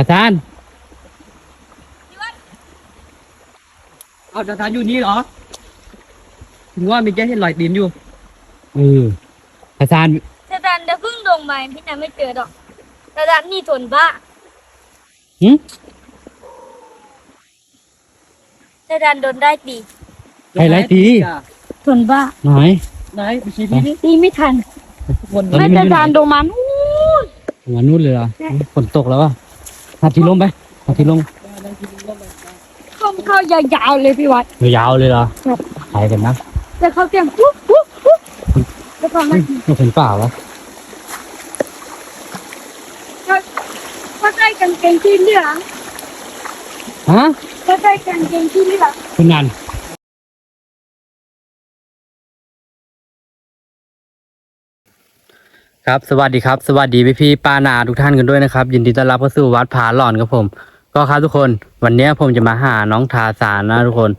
อาจารย์เอาอาจารย์อยู่นี่เหรอ ถึงว่ามีแค่เห็นรอยตีนอยู่ เอออาจารย์แต่ดันเดี๋ยวเพิ่งลงมาพี่นันไม่เจอหรอกแต่ดันนี่ทนบ้าหึแต่ดันโดนได้ตีใครไล่ตีทนบ้าไหนไหนไปชี้พี่นี่ตีไม่ทันคนตอนนี้ไม่มันอยู่ไหนแต่ดันโดนมันอู้มานู่นเลยเหรอใช่ฝนตกแล้วอะ หาที่ลมไปหาที่ลมเข้าเข้ายาวๆเลยพี่วัดยาวๆเลยเหรอครับไปกันนะแต่เขาเตรียมปุ๊บปุ๊บปุ๊บแล้วพอมัเฮ้นยไม่เห็นเปล่าวะก็ใส่กางเกงที่เหลืองฮะก็ใส่กางเกงที่เหลืองคุณนัน ครับสวัสดีครับ สวัสดีพี่พี่ๆป้านาทุกท่านกันด้วยนะครับ ยินดีต้อนรับเข้าสู่วัดผาหลอนครับผม ก็ครับทุกคน วันนี้ผมจะมาหาน้องทาสานนะทุกคน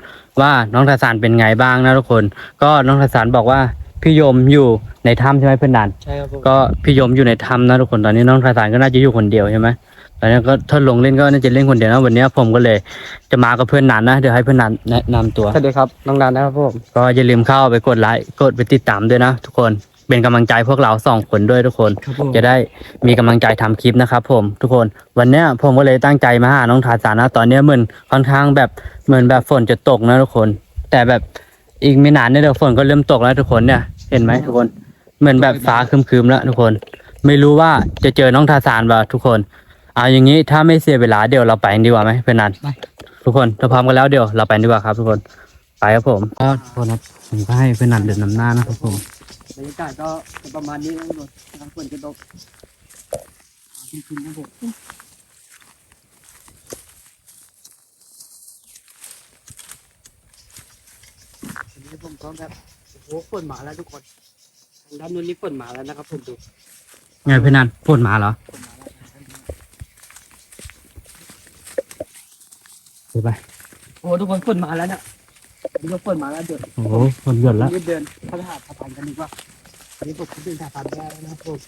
ว่าน้องทาสานเป็นไงบ้างนะทุกคน ก็น้องทาสานบอกว่าพี่ยมอยู่ในถ้ำใช่ไหมเพื่อนนันใช่ครับผมก็พี่ยมอยู่ในถ้ำนะทุกคนตอนนี้น้องทาสานก็น่าจะอยู่คนเดียวใช่ไหมตอนนี้ก็ถ้าลงเล่นก็น่าจะเล่นคนเดียวนะวันนี้ผมก็เลยจะมากับเพื่อนนันนะเดี๋ยวให้เพื่อนนันแนะนำตัวสวัสดีครับน้องดันนะครับผมก็อย่าลืมเข้าไปกดไลค์กดไปติดตามด้วยนะ ทุกคน เป็นกำลังใจพวกเราสองคนด้วยทุกคน ครับผม จะได้มีกำลังใจทำคลิปนะครับผมทุกคนวันเนี้ยผมก็เลยตั้งใจมาหาน้องทาสานนะตอนเนี้ยเหมือนค่อนข้างแบบเหมือนแบบฝนจะตกนะทุกคน แต่แบบอีกไม่นานเนี่ยเดี๋ยวฝนก็เริ่มตกแล้วทุกคนเนี่ยเห็นไหมทุกคน เหมือนแบบฟ้าครึมๆแล้วทุกคน ไม่รู้ว่าจะเจอน้องทาสานป่ะทุกคนเอาอย่างนี้ถ้าไม่เสียเวลาเดี๋ยวเราไปกันดีกว่าไหมเพื่อนนันทุกคนถ้าพร้อมกันแล้วเดี๋ยวเราไปดีกว่าครับ ทุกคนไปครับผมก็ทุกคนครับผมก็ให้เพื่อนนันเดินนำหน้านะครับผม บรรยากาศก็จะประมาณนี้นะทุกคนทางฝนจะตกจริงๆนะผมทีนี้ผมก็แบบโอ้โหฝนมาแล้วทุกคนทางด้านนู้นนี่ฝนมาแล้วนะครับผมดูไงเพื่อนนันฝนมาเหรอฝนมาแล้วไปไปโอ้โหทุกคนฝนมาแล้วเนี่ย ดูว่าฝนมาแล้วเดี๋ยวโอ้โหฝนหยุดแล้วรีบเดินเข้าไปหาสะพานกันดีกว่าอันนี้ผมคิดถึงสะพานแรกแล้วนะครับผม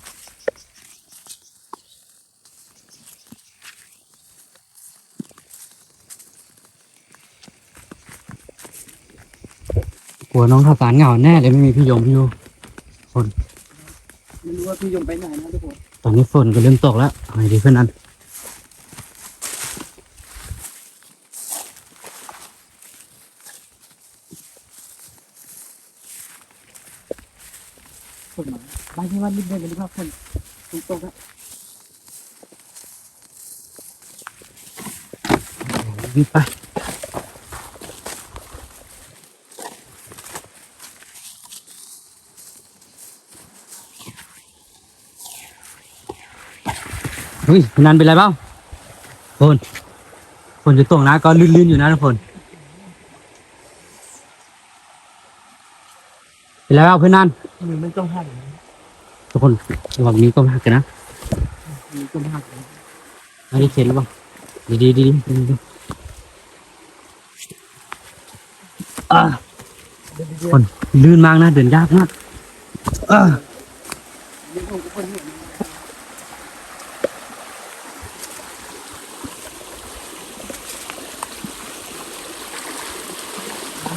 กลัวน้องทาสานเหงาแน่เลยไม่มีพี่ยมพี่ยูไม่รู้ว่าพี่ยงไปไหนนะทุกคนตอนนี้ฝนก็เริ่มตกแล้วเอาไงดีเพื่อนนัน ฝนมาบานที่ว่ารีบเดินกันดีกว่าฝนฝนตกแล้วรีบไปเฮ้ยเพื่อนันเป็นไรเปล่าฝนฝนจะตกนะก็ลื่นๆอยู่นะทุกคนเป็นไรเปล่าเพื่อนนัน มือมันต้องหักทุกคนระหว่างนี้ก็หักกันนะมือต้องหักไม่ได้เข็นหรือเปล่าดีดีดีดีดีอ่าคนลื่นมากนะเดินยากมากอ่านี่ผมก็คนเห็น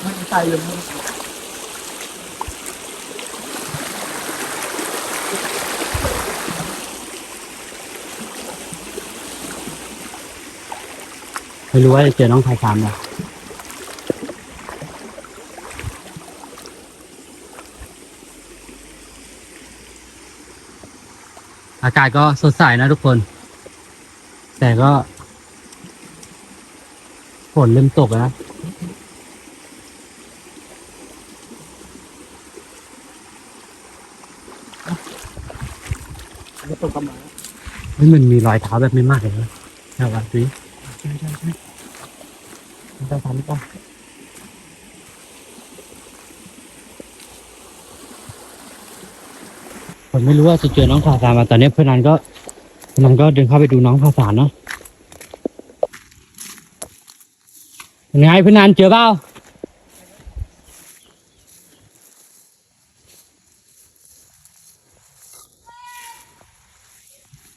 มันใส่เลย ไม่รู้ว่าจะเจอน้องไทยคามไหมอากาศก็สดใสนะทุกคน แต่ก็ฝนเริ่มตกแล้วนะมันตกกระหมาเฮ้ยมันมีรอยเท้าแบบไม่มากเลยนะแค่ว่าดูดิใช่ใช่ใช่มัน จะทำหรือเปล่าผมไม่รู้ว่าจะเจอน้องข่าวสารมาตอนนี้เพื่อนนั้นก็นันก็เดินเข้าไปดูน้องข่าวสารเนาะเป็นไงเพื่อนนั้นเจอเปล่า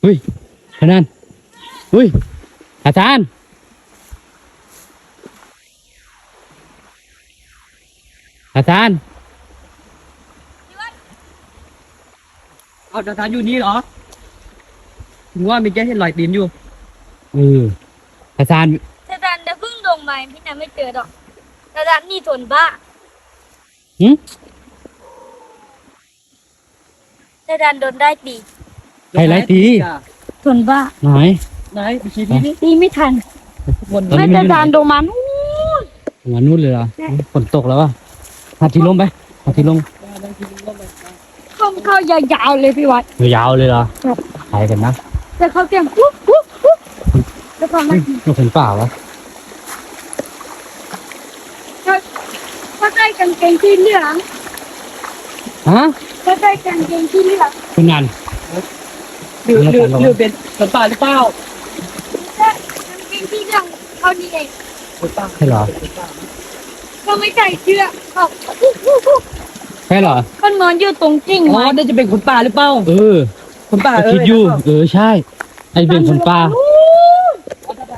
เฮ้ยเพื่อนนั้นเฮ้ยอาจารย์ อาจารย์เอาตาตานอยู่นี่เหรอถึงว่ามีแค่เห็นรอยตีนอยู่เอออาจารย์อาจารย์จะเพิ่งลงมาพี่นาไม่เจอหรอกอาจารย์นี่ทนบ้าหึอาจารย์โดนได้ตีใครไล่ตีทนบ้าไหนไหนไปชี้นี่นี่ตีไม่ทันบนตอนนี้ไม่มันอยู่ไหนอาจารย์โดนมันอู้มานู่นเลยเหรอใช่ฝนตกแล้วอะ หาที่ลมไปหาที่ลมเข้าเข้ายาวๆเลยพี่วัดยาวเลยเหรอครับไปกันนะแต่เขาเตรียมปุ๊บปุ๊บปุ๊บแล้วก็มาไม่เห็นเปล่าวะถ้าได้กางเกงที่เหลืองฮะถ้าได้กางเกงที่เหลืองคุณนันหรือหรือหรือเป็นคนป่าหรือเปล่าได้กางเกงที่เหลืองเขานี่เองคนป่าใช่เหรอ เขาไม่ใส่เสื้อเขาปุ๊บปุ๊บปุ๊บใช่เหรอเขานอนอยู่ตรงจิ้งอ๋อไม้น่าจะเป็นคนป่าหรือเปล่า เออคนป่าก็เอคิอดอยู่เออใช่ ไอเป็นคนป่า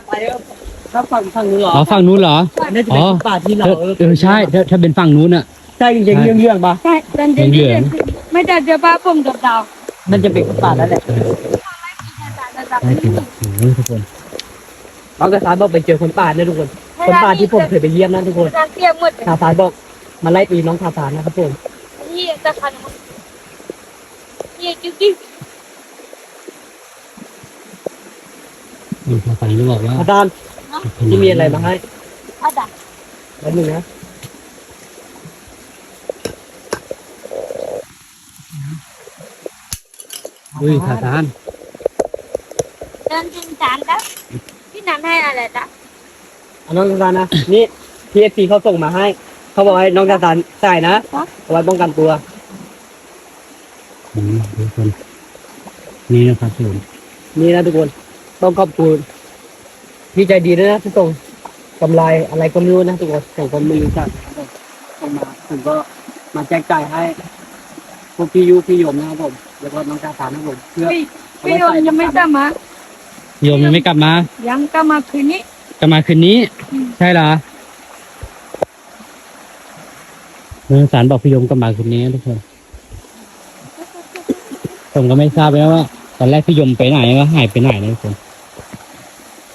ไปเออถ้าฝั่งฝั่งนู้นเหรออ๋อฝั่งนู้นเหรอ น่าจะเป็นคนป่าที่เราเออเออใช่ถ้าถ้าเป็นฝั่งนู้นอะ ใช่จริงๆเรื่องเรื่องๆปะใช่ดันเดนเหลืเดองนไม่ได้เจอป้าผมกับดาวมันจะเป็นคนป่าแล้วแหละใช่จริงโอ้ยทุกคนเอากระสานบอกไปเจอคนป่าเนี่ยทุกคน คนป่าที่ผมเคยไปเยี่ยมนะทุกคนอาจารย์เทียบหมดทาสานบอกมาไล่ตีน้องทาสานนะครับผมนี่จะคันหมดนี่จุกี้มีทางฝั่งนี้บอกว่าทาสานที่มีอะไรมาให้อาจารย์แล้วหนึ่งนะอุ้ยทาทานเดินถึงศาลแล้วพี่นันให้อะไรจ๊ะ เอาน้องทาสานนะ นี่พีเอฟซีเขาส่งมาให้ เขาบอกให้น้องทาสานใส่นะเอาไว้ป้องกันตัวอืมทุกคนนี่นะครับผมนี่นะทุกคน ต้องขอบคุณพี่ใจดีด้วยนะที่ส่งกำไรอะไรก็ไม่รู้นะทุกคนส่งคนไม่รู้จักนะครับส่งมาผมก็มาแจกจ่ายให้พวกพี่ยูพี่โยมนะครับผมแล้วก็น้องทาสานนะครับผมเพื่อพี่พี่โยมยังไม่กลับมาโยมยังไม่กลับมา ยังกลับมาคืนนี้ กลับมาคืนนี้ ใช่เหรอเมื่อสารบอกพี่ยมกลับมาคืนนี้ทุกคนผมก็ไม่ทราบแล้วว่าตอนแรกพี่ยมไปไหนว่าหายไปไหนนะทุกคน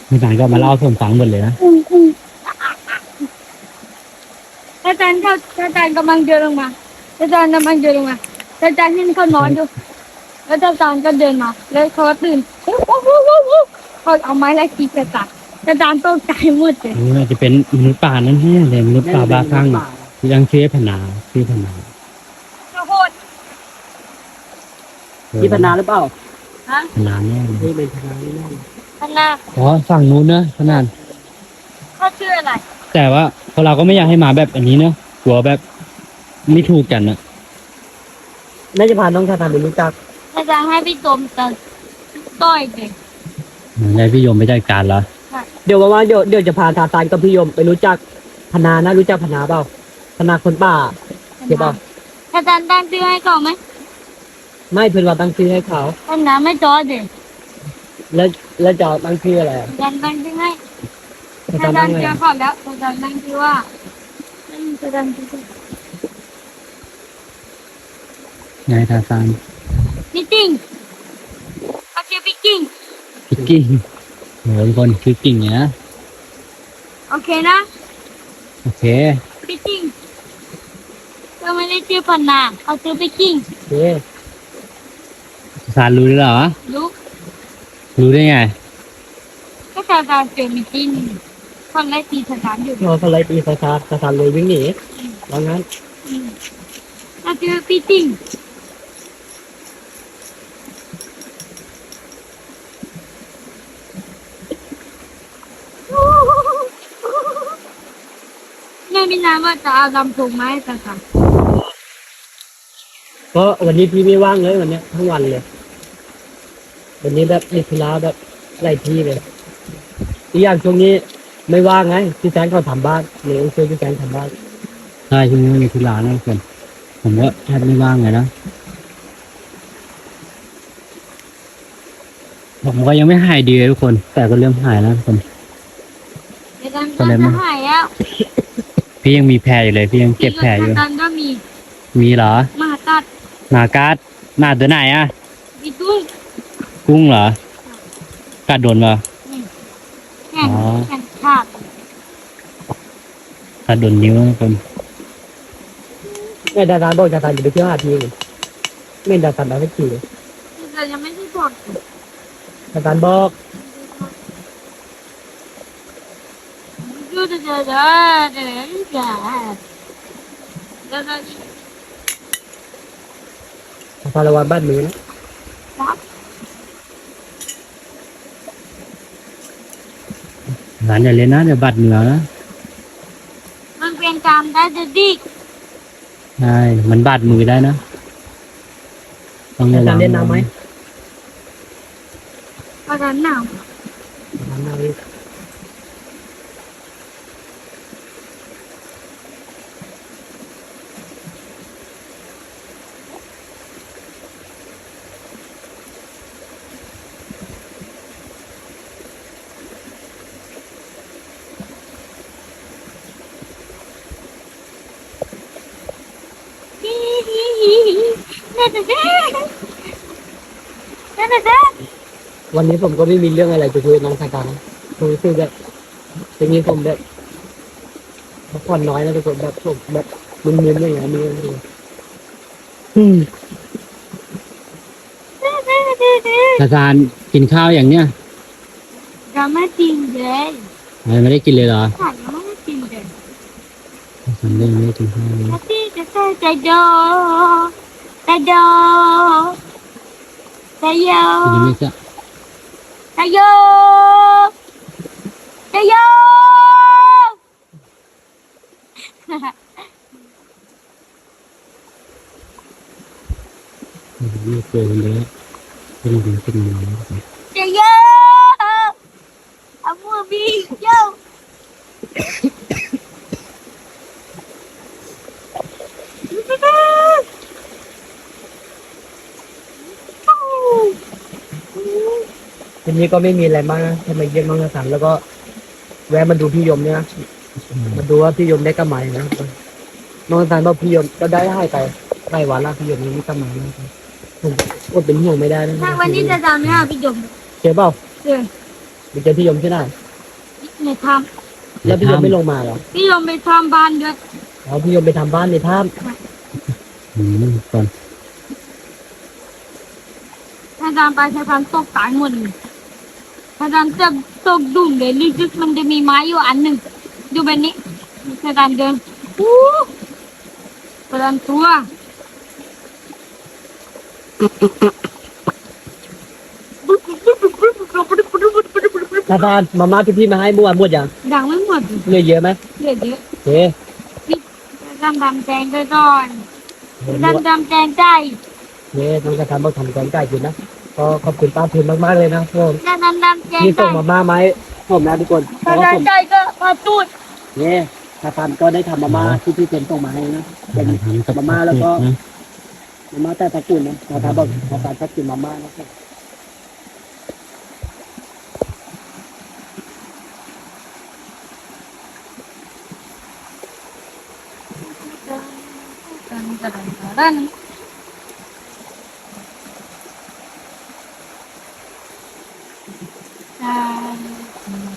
พี่สารก็มาเล่าให้ผมฟังหมดเลยนะอาจารย์เขาอาจารย์กำลังเดินลงมาอาจารย์กำลังเดินลงมาอาจารย์เห็นเขานอนอยู่แล้วอาจารย์ก็เดินมา แล้วเขาตื่นเขาเอาไม้ไล่ตีอาจารย์ อาจารย์ตกใจหมดเลยนี่น่าจะเป็นมนุษย์ป่านั่นแน่เลยมนุษย์ป่าบ้าคลั่งยังเชื่อพนาเชื่อพนาโอ้โหเออที่พนาหรือเปล่า ฮะพนาแน่เลยนี่เป็นพนาแน่พนาอ๋อฝั่งนู้นนะพนานเขาชื่ออะไร แต่ว่าพวกเราก็ไม่อยากให้มาแบบอันนี้เนอะกลัวแบบไม่ถูกกันนะน่าจะพาน้องทาสานไปรู้จักอาจารย์ให้พี่ตมตอนต่อยเด็กยายพี่ยมไปจัดการแล้ว เดี๋ยวว่างๆเดี๋ยวเดี๋ยวจะพาทาสานกับพี่โยมไปรู้จักพนานะรู้จักพนาเปล่าพนาคนป่า เดี๋ยวบอกอาจารย์ตั้งชื่อให้เขาไหมไม่เพื่อนว่าตั้งชื่อให้เขาพนาไม่จอเด็กแล้วแล้วจะตั้งชื่ออะไรอะอาจารย์ตั้งชื่อให้อาอาจารย์จาตั้รงย์ไงเจอเขาแล้วอาจารย์ตั้งชื่อว่าอาจารย์ชื่อยายทาซานพี่จิ้งเขาชื่อพี่จิ้งพิกกิ้ งโหทุกคนคือกิ่งเนี่ยนะ โอเคนะ โอเคพี่จิ้งก็ไม่ได้ชื่อพนาเขาชื่อพี่จิ้งโอเคซานรู้ด้วยเหรอรู้รู้ได้ไง ก็อาจารย์เจอพี่จิ้งคนไล่ตีสถานอยู่พอสไลด์ตีสาสานสาสานเลยวิ่งหนีว่างั้นอืมเขาชื่อพี่จิ้งแม่ไม่นาน ว่าจะเอาลำโพงมาให้กันค่ะก็วันนี้พี่ไม่ว่างเลยวันเนี้ยทั้งวันเลย วันนี้แบบมีธุระแบบไล่ที่เลยอีกอย่างช่วงนี้ไม่ว่างไงพี่แซงเขาทำบ้านเลยต้องช่วยพี่แซงทำบ้านใช่ช่วงนี้มีธุระนะทุกคนผมก็แทบไม่ว่างเลยนะผมก็ยังไม่หายดีเลยทุกคน แต่ก็เริ่มหายแล้วทุกคนอาจารย์เป็นไรก็มั้งหายแล้ว พี่ยังมีแผลอยู่เลย พี่ยังเจ็บแผลอยู่อาจารย์ก็มีมีเหรอมหาตัดหมากัดหมาตัวไหนอะมีตุ้งกุ้งเหรอกัดโดนมาแข่งอ๋อ แข่งขาดกัดโดนนิ้วทุกคนแม่ดาราบอกดาราจะไปเที่ยวหาทีเลยไม่ดาราได้ขี่เลยแต่ยังไม่ได้บอกดาราบอก ดูเดี๋ยวเดี๋ยวเดี๋ยวเดี๋ยวเดี๋ยวเดี๋ยวเดี๋ ยวพาระวังบ้านมือนะหลานอย่าเล่นนะเดี๋ยวบาดเหนือนะมันเป็นการได้เด็ดดิใช่มันบาดมือได้นะต้องดาระราวังเล่นน้ำไหมอาจารย์หนาว น้ำน้ำนี่ ฮิฮิฮิฮิเด็ดเด็ดเด็ดเด็ดเด็ดเด็ด วันนี้ผมก็ไม่มีเรื่องอะไรจะคุยกับน้องสายตานะผมรู้สึกแบบทีนี้ผมแบบพักผ่อนน้อยนะทุกคนแบบผมแบบมึนๆอย่างเงี้ยมีอะไรอืมตาซานกินข้าวอย่างเนี้ยจะไม่จริงเลยไม่ได้กินเลยเหรอฉันไม่ได้จริงเลยตาซานไม่ได้กินข้าวเลยพี่จะใส่ใจโด ใจโดใจโยกินไม่จะ ใจโยใจโย ไม่เจอคนเดียวเป็นถึงเป็นหมอ ใจโยเอามือบีโย ทีนี้ก็ไม่มีอะไรมากนะแค่มาเยี่ยมน้องสายตาแล้วก็ แวะมาดูพี่ยมเนี่ยนะมาดูว่าพี่ยมได้กำไรนะน้องสายตาบอกพี่ยมก็ได้ให้ไปไต้หวันละพี่ยมนี้กำไรนะครับผมอดเป็นห่วงไม่ได้นะถ้าวันนี้จะทำเนี่ยพี่ยมเจอเปล่าเออไปเจอพี่ยมที่ไหนในทแล้วพี่ยมไม่ลงมาเหรอำพี่ยมไปทำบ้านด้วยอ๋อพี่ยมไปทำบ้านในถ้อืมก่อนถ้าทำไปถ้าทำตกตายหมดเลย ถ้าทำจะตกดุ่มเลยลึกๆมันจะมีไม้อยู่อันหนึ่งอยู่แบบนี้ถ้าทำเดินอู้ถ้าทำตัวำนาธานมาม่าที่พี่มาให้เมื่อวานหมดยังดังไม่หมดเหลือเยอะไหมเดี๋ยวเดี๋ยวโอเคดำดำแจงไปก่อนดำดำแจงใจเนี่ยน้องจะทำบอกทำก่อนใกล้กินนะ ก็ขอบคุณป้าทุนมากๆเลยนะทุกคนดำดำดำแจงที่ใจส่งมาม่าไหมาให้ผมนะทุกคนเพถ้าราะว่าผมดำใจก็มาตูดเนี่ยนาธานก็ได้ทำมาม่าที่พี่เป็นส่งมาให้นะเป็นทำกับมาม่าแล้วก็นะมาม่าแต่ตะกุ่นนะนาธานบอกนาธานชอบกินมาม่านะครับดำดำดำ ด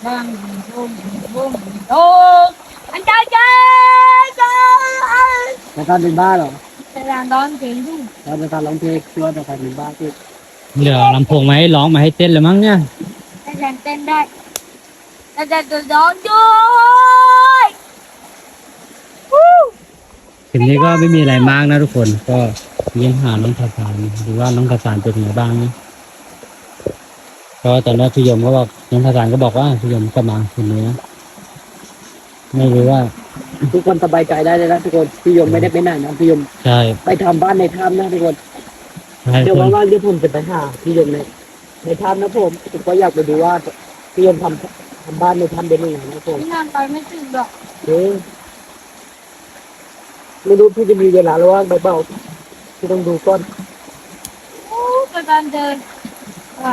ำดำบุ้มบุ้มโอ้อันใจใจใจนาธานเป็นบ้าเหรอแต่ดำร้อนเสียงดุ้งแล้วนานร้องเพลงคิดว่านานเป็นบ้าที่เหลือลำโพงมาให้ร้องมาให้เต้นเลยมั้งเนี่ยแต่แดนเต้นได้แต่แดนจะร้องด้วยวู้ทีนี้ก็ไม่มีอะไรมากนะทุกคน ก็เลี้ยงหาน้องทาสานดูว่าน้องทาสานเป็นยังไงบ้างนะ ก็ตอนแรกพี่ยมก็บอกน้องทาสานก็บอกว่าพี่ยมก็มาคืนนี้นะไม่รู้ว่า ทุกคนสบายใจได้เลยนะทุกคนพี่ยมไม่ได้ไปไหนนะพี่ยมใช่ไปทำบ้านในถ้ำนะทุกคนใช่เดี๋ยวคนว่างๆเดี๋ยวผมจะไปหาพี่ยมในในถ้ำนะผมผมก็อยากไปดูว่าพี่ยมทำทำบ้านในถ้ำเป็นยังไงนะผมที่นั่นไปไม่ถึงหรอกเอ๊ะไม่รู้พี่จะมีเวลาหรือว่าเปล่าพี่ต้องดูก่อนโอ้กำลังเดินไป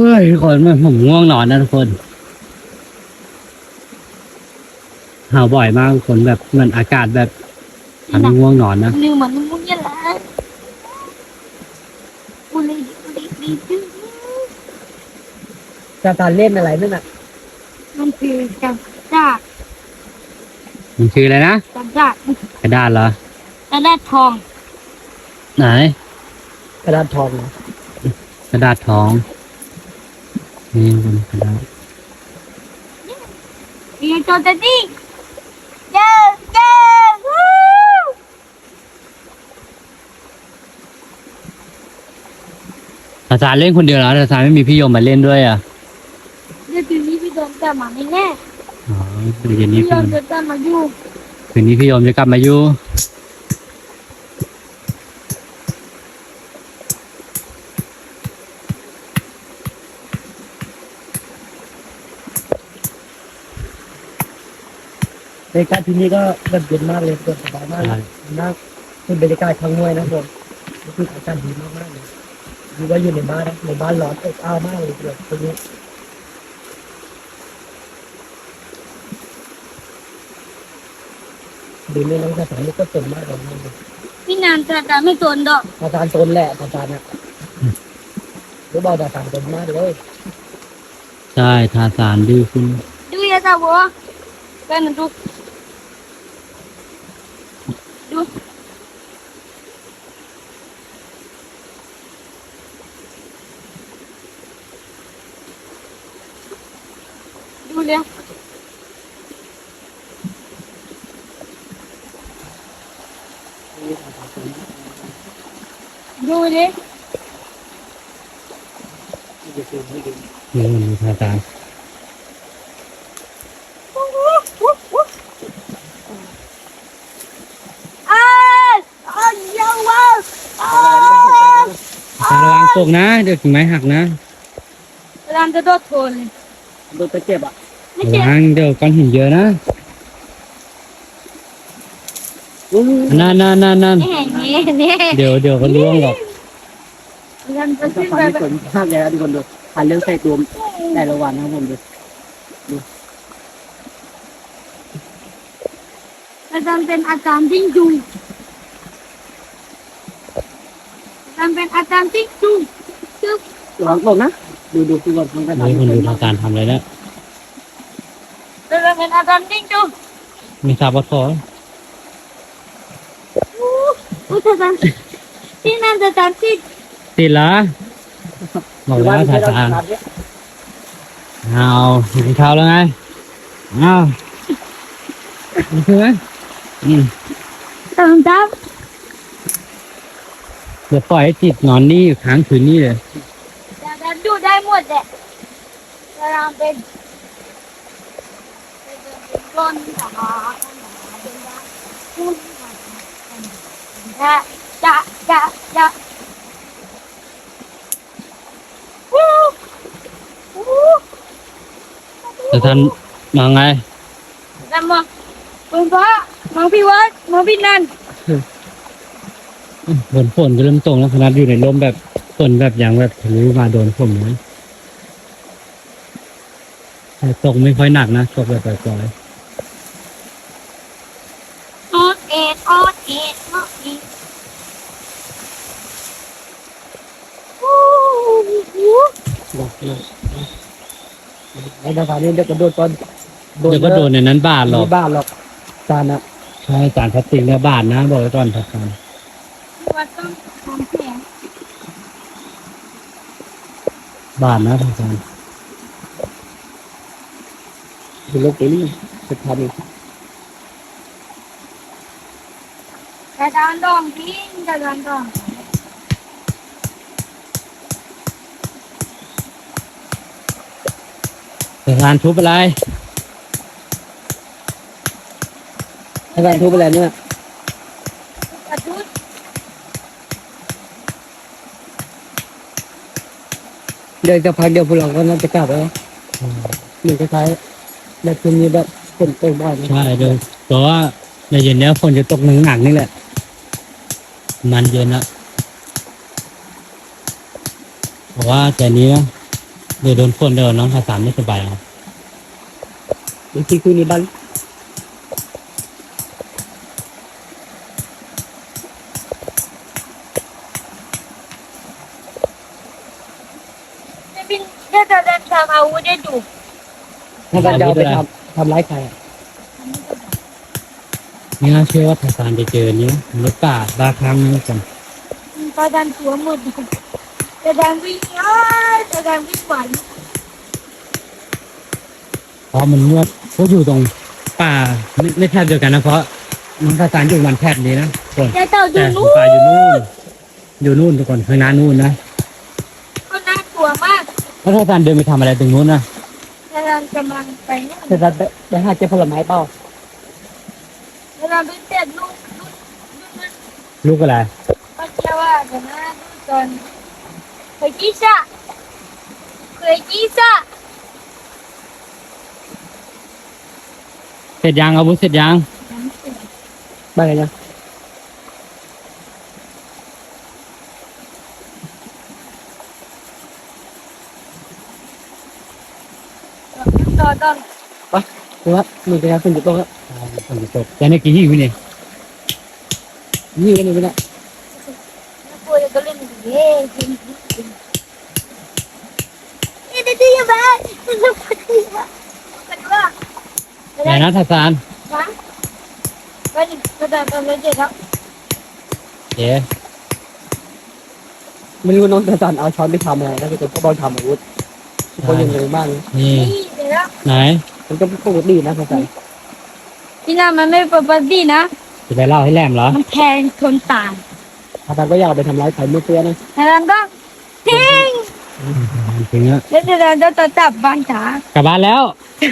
ฮ้ยทุกคนมันผมง่วงนอนนะทุกคนหาวบ่อยมากทุกคนแบบเหมือนอากาศแบบทำให้ง่วงนอนนะหนึ่งเหมือนมุ้งยันแหละบุรีบุรีดีดื้อจะตานเล่นอะไรนั่นน่ะมันคือจับจ้ามันคืออะไรนะจับจ้ากระดาษเหรอกระดาษทอง ไหน กระดาษทองนะกระดาษทอง นี่เป็นกระดาษมีโจจะดิ้งเย้เย้วู้ภาษาเล่นคนเดียวเหรอภาษาไม่มีพี่โยมมาเล่นด้วยอะเดี๋ยวคืนนี้พี่โดนจับมาแน่อ๋อเดี๋ยวๆนี้พี่โดพี่โยนมจะจับมาอยู่คืนนี้พี่โยมจะกลับมาอยู่ รรยากาศที่นี่ก็แบบเย็นมากเลยสบายมากเลยมากเป็นบรรยากาศข้างห้วยนะผมรู้สึกอากาศดีมากมากๆเลยดีว่าอยู่ในบ้านนะในบ้านร้อนอบอ้าวมากเลยแบบตรงนี้ดูนี่น้องสถานนี่ก็เต็มมากเลยนะพี่นานจะจะไม่โดนดอกอาจารย์ตนแหละอาจารย์เนี่ยรู้บอกอาจารย์ตนมากเลยใช่ทาสารดื้อขึ้นดูอย่าจับหัวไปหนึ่งดู เลยดูเลยนี่มันมีทาสารอ้าอ้าวเยาวว่ะอ้าวทาระวังตกนะ เดี๋ยวกิ่งไม้หักนะรามจะโดดโทนเลยโดนตะเก็บอะ ไม่ระใช่วังเดี๋ยวก้อนหินเยอะนะอู้นั่นนั่นนั่นนั่นแน่แน่แน่เดี๋ยวเดี๋ยวก็ล่วงหรอกรามจะจะขึ้นฟัไปนแบบสนมากเลยนะทุกคนดูพันเรื่องใส่ตัวแต่ละวันนะครับผมดูอาจารย์เป็นอาจารย์จิ้งจุงอาจารย์เป็นอาจารย์จิ้งจุงจุ๊บระวังตกนะดูดูทุกคนมันก็เดี๋ยวคนดูทาสารทำอะไรแล้วอาจารย์ เป็นอาจารย์จิ้งจุงไม่ทราบว่าขออู้อู้อาจารย์ที่นั่นอาจารย์ที่ติดเหรอบอกแล้วทาสารเอากินข้าวแล้วไงเอานี่คือไหมอืมตามจับเดี๋ยวปล่อยให้ติดนอนนี่อยู่ค้างคืนนี่เลยอาจารย์ดูได้หมดแหละอาจารย์เป็นเป็นก้อนสาเป็นได้พูด จะจะจะจะวู้วู้แต่ท่านมาไงแล้วมองคุณพ่อมองพี่วัดมองพี่นันฝนฝนก็เริ่มตกแล้วขนาดอยู่ในลมแบบฝนแบบอย่างแบบทะลุมาโดนผมนะแต่ตกไม่ค่อยหนักนะตกแบบปล่อย ออดเอ็ดอดเอ็ดอดเอ็ดวู้วู้ไอ้ดารานี่เดี๋ยวก็โดนตอนเดี๋ยวก็โดนในนั้นบาดหรอกบ้านหรอกจานอะใช่จานพลาสติกเนี่ยบาดนะ บอกไว้ก่อนทักการพี่วัดต้องทำแผลบาดนะทักการดูโลกนี้จะทำกระดานดองทิ้งกระดานดองทักการทุบอะไรอาจารย์ทุบอะไรเนี่ยกระทุดเดี๋ยวจะพักเดี๋ยวพวกเราก็น่าจะกลับแล้วเหมือนคล้ายๆแบบคืนนี้แบบฝนตกบ่อยนะ ใช่เดี๋ยวเพราะว่าในเย็นเนี้ยฝนจะตกหนักหนักๆนี่แหละ มันเย็นละเพราะว่าแต่นี้นะเดี๋ยวโดนฝนเดินน้องทาสานไม่สบายเอาบางทีคืนนี้บ้านจะเป็นถ้าจะเดินทางอาวุธได้ดูถ้าการจะเอาไปทำทำร้ายใครอะ ไม่น่าเชื่อว่าทาสานจะเจอเนี้ยรถป่าบาครั้งนึงกันตาดันตัวหมดจะดันวิ่งอ้ายจะดันวิ่งไหวเพราะมันเมื่อพวกอยู่ตรงป่าไม่ไม่แทบเดียวกันนะเพราะน้องทาสานอยู่มันแทบนี้นะคนจะเต่าดูแต่นู่ป่าอยู่นู่นนอยู่นู่นทุกคนข้างหน้านู่นนะก็น่ากลัวมากแล้วทาสานเดินไปทำอะไรตรงนู้นนะจะดันกำลังไปนู่นแต่จะได้ได้หาเจ็บผลไม้เปล่า จะดันไปเจ็ดลูกลูกลูกลูกอะไร ก็เชื่อว่าเดี๋ยวนะลูกตอนเคยกี้ซะเคยกี้ซะเสร็จยังอาวุธเสร็จยังบ้านอะไรนะต่อต่อคือว่ามีเป็นการฝึกอยู่ตรงนั้น ฝนจะตกแต่ในกี่หิวเนี่ยนี่กันนี่ไม่ได้กลัวจะเล่นเย้จริงจริงเอ๊ะเดี๋ยวจะยังไงจะยังไงกันว่าไหนนะทาสานนะก็นี่ก็ได้ตอนนี้เจ็ดแล้วเดี๋ยวไม่รู้น้องจะสั่นเอาช้อนไปทำอะไรแล้วก็บอลทำอาวุธคนยังไงบ้างนี่นี่เดี๋ยวแล้วไหนมันก็ปกตินะภาษา พี่นามันไม่ปกตินะ จะไปเล่าให้แหลมเหรอ มันแทงคนตายภาษาก็อยากไปทำร้ายใครไม่เพื่อนะแล้วก็ทิ้งถึงแล้วแล้วเดี๋ยวเราจะจับบ้านจ๋ากลับบ้านแล้ว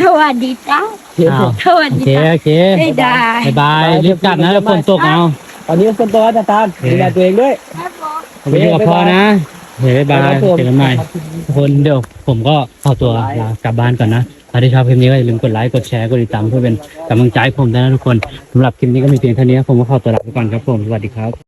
สวัสดีจ้าอ้าวสวัสโอดีเคจ้าโอเคไม่ได้บายบายรีบกลับนะแล้วฝนตกเอาตอนนี้คนตัวจะตามดูแลตัวเองด้วย ครับผม ไปอยู่กับพ่อนะเฮ้ยบายบายเจอกันใหม่ทุกคนเดี๋ยวผมก็ขอตัวลากลับบ้านก่อนนะ ถ้าที่ชอบคลิปนี้ก็อย่าลืมกดไลค์ กดแชร์ กดติดตามเพื่อเป็นกำลังใจให้ผมด้วยนะทุกคนสำหรับคลิปนี้ก็มีเพียงเท่านี้ผมก็ขอตัวลาไปก่อนครับผม สวัสดีครับ